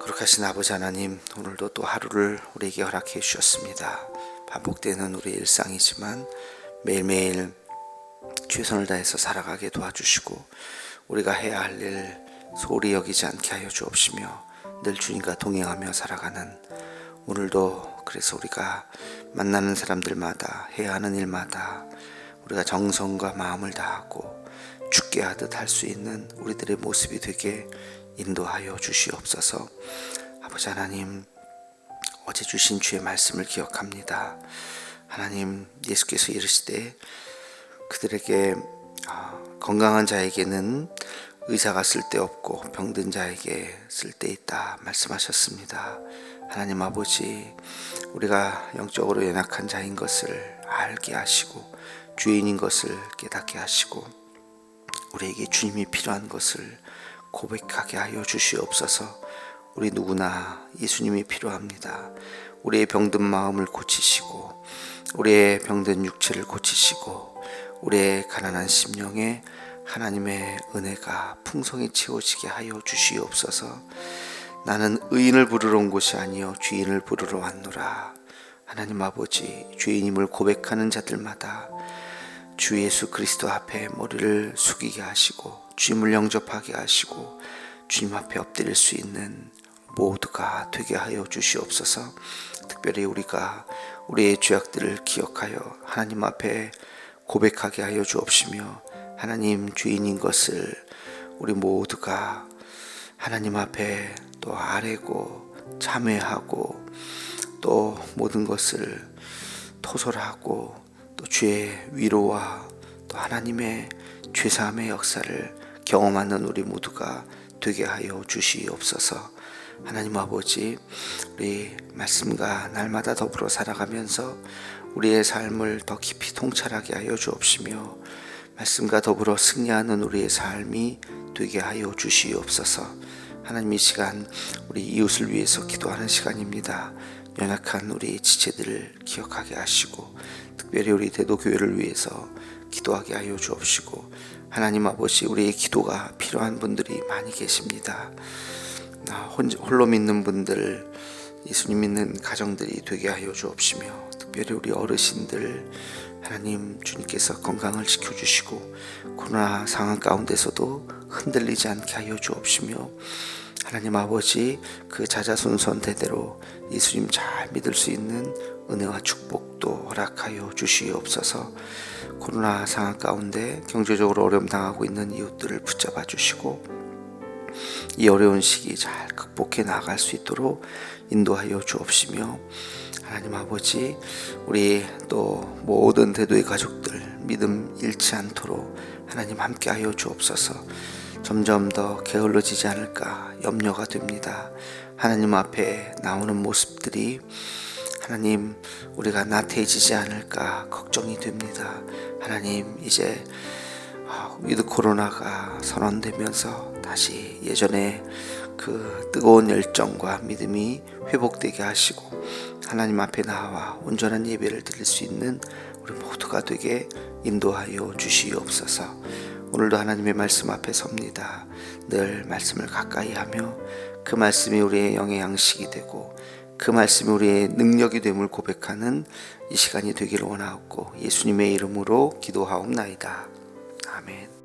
거룩하신 아버지 하나님 오늘도 또 하루를 우리에게 허락해 주셨습니다. 반복되는 우리 일상이지만 매일매일 최선을 다해서 살아가게 도와주시고 우리가 해야 할 일 소홀히 여기지 않게 하여 주옵시며 늘 주님과 동행하며 살아가는 오늘도 그래서 우리가 만나는 사람들마다 해야 하는 일마다 우리가 정성과 마음을 다하고 죽게 하듯 할 수 있는 우리들의 모습이 되게 인도하여 주시옵소서. 아버지 하나님, 어제 주신 주의 말씀을 기억합니다. 하나님, 예수께서 이르시되 그들에게 아, 건강한 자에게는 의사가 쓸데없고 병든 자에게 쓸데있다 말씀하셨습니다. 하나님 아버지, 우리가 영적으로 연약한 자인 것을 알게 하시고 주인인 것을 깨닫게 하시고 우리에게 주님이 필요한 것을 고백하게 하여 주시옵소서. 우리 누구나 예수님이 필요합니다. 우리의 병든 마음을 고치시고 우리의 병든 육체를 고치시고 우리의 가난한 심령에 하나님의 은혜가 풍성히 채워지게 하여 주시옵소서. 나는 의인을 부르러 온 곳이 아니요 주인을 부르러 왔노라. 하나님 아버지 주인임을 고백하는 자들마다 주 예수 그리스도 앞에 머리를 숙이게 하시고 주님을 영접하게 하시고 주님 앞에 엎드릴 수 있는 모두가 되게 하여 주시옵소서. 특별히 우리가 우리의 죄악들을 기억하여 하나님 앞에 고백하게 하여 주옵시며 하나님 주인인 것을 우리 모두가 하나님 앞에 또 아뢰고 참회하고 또 모든 것을 토설하고 또 주의 위로와 또 하나님의 죄사함의 역사를 경험하는 우리 모두가 되게 하여 주시옵소서. 하나님 아버지, 우리 말씀과 날마다 더불어 살아가면서 우리의 삶을 더 깊이 통찰하게 하여 주옵시며 말씀과 더불어 승리하는 우리의 삶이 되게 하여 주시옵소서. 하나님 이 시간 우리 이웃을 위해서 기도하는 시간입니다. 연약한 우리 지체들을 기억하게 하시고 특별히 우리 대도교회를 위해서 기도하게 하여 주옵시고 하나님 아버지 우리의 기도가 필요한 분들이 많이 계십니다. 홀로 믿는 분들 예수님 믿는 가정들이 되게 하여 주옵시며 특별히 우리 어르신들 하나님 주님께서 건강을 지켜주시고 코로나 상황 가운데서도 흔들리지 않게 하여 주옵시며 하나님 아버지 그 자자손손 대대로 예수님 잘 믿을 수 있는 은혜와 축복도 허락하여 주시옵소서. 코로나 상황 가운데 경제적으로 어려움 당하고 있는 이웃들을 붙잡아 주시고 이 어려운 시기 잘 극복해 나갈 수 있도록 인도하여 주옵시며 하나님 아버지 우리 또 모든 대도의 가족들 믿음 잃지 않도록 하나님 함께하여 주옵소서 점점 더 게을러지지 않을까 염려가 됩니다 하나님 앞에 나오는 모습들이 하나님 우리가 나태해지지 않을까 걱정이 됩니다 하나님 이제 아, 위드 코로나가 선언되면서 다시 예전에 그 뜨거운 열정과 믿음이 회복되게 하시고 하나님 앞에 나와 온전한 예배를 드릴 수 있는 우리 모두가 되게 인도하여 주시옵소서. 오늘도 하나님의 말씀 앞에 섭니다. 늘 말씀을 가까이 하며 그 말씀이 우리의 영의 양식이 되고 그 말씀이 우리의 능력이 됨을 고백하는 이 시간이 되기를 원하옵고 예수님의 이름으로 기도하옵나이다. 아멘.